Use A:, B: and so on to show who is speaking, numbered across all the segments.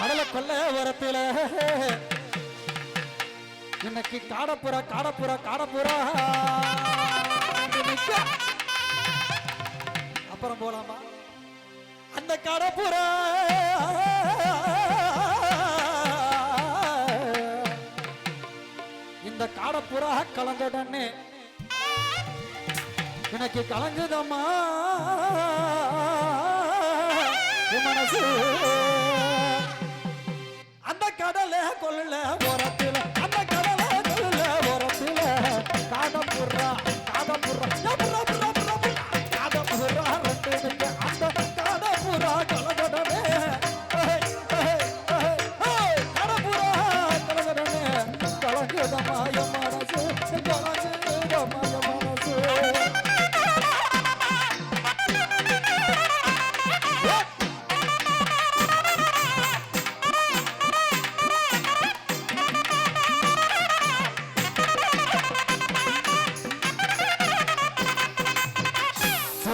A: கடலை கொல்ல வரத்துல. இன்னைக்கு காடப்புறா காடப்புறா காடப்புறா. அப்புறம் போலாமா? அந்த காடப்புறா. இந்த காடப்புறா கலந்துடனே எனக்கு கலங்குதம்மா. மனசு.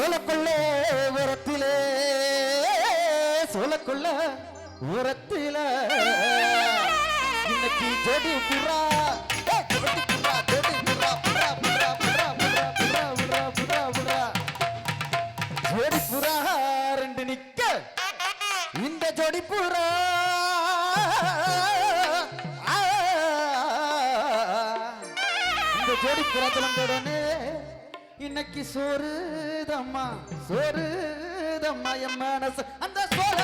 A: சோழக்குள்ள உரத்திலே சோழக்குள்ள உரத்தில. இன்னைக்கு ஜெடி புறா ஜோடி புறா ரெண்டு நிக்க. இந்த ஜோடி புறா இந்த ஜோடி புறா கிளம்புடனே இன்னைக்கு சோறுதம்மா சோறுதம்மா என் மனசு. அந்த சோழ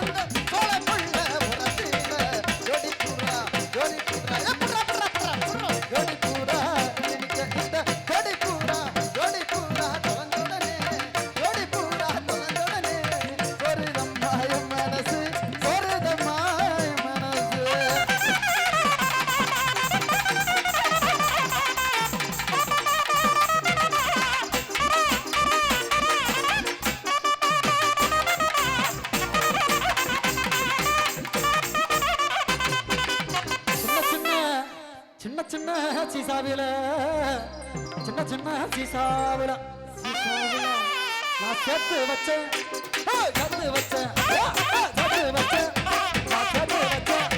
A: அந்த சோழ புள்ள உரத்தில ஜோடி புறா ஜோடி புறா. சின்ன சின்ன சீசாவில சின்ன சின்ன சீசாவில நான் சேர்த்து வச்சேன் சேர்த்து வச்சேன் சேர்த்து வச்சேன் நான் சேர்த்து வச்சேன்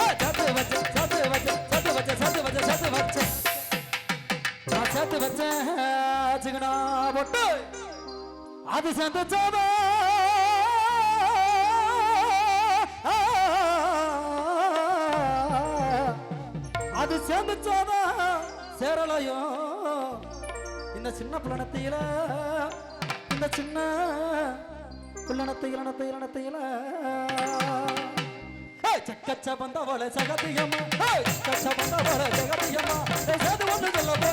A: ஆ, சேர்த்து வச்சேன் சேர்த்து வச்சேன் சேர்த்து வச்சேன் சேர்த்து வச்சேன் சேர்த்து வச்சேன் நான் சேர்த்து வச்சேன் போட்டு அது சந்தோஷமா சேர்ந்துச்சாதான் சேரலையோ? இந்த சின்ன பிள்ளனத்தையில இந்த சின்ன பிள்ளனத்தையில நத்தையில சக்கச்ச வந்தவள சகதியம்மா. சக்கச்ச வந்தவள சகதியம்மா. சேது ஒன்று சொல்ல.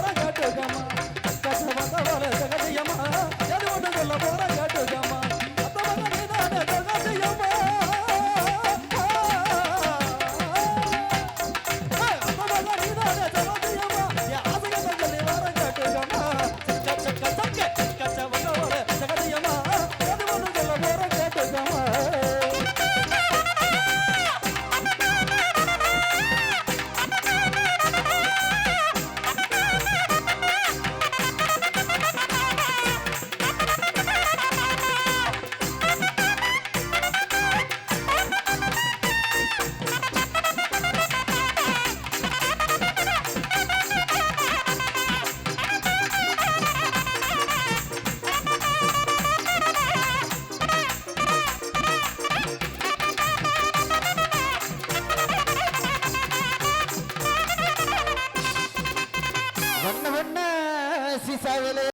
A: சாவிலே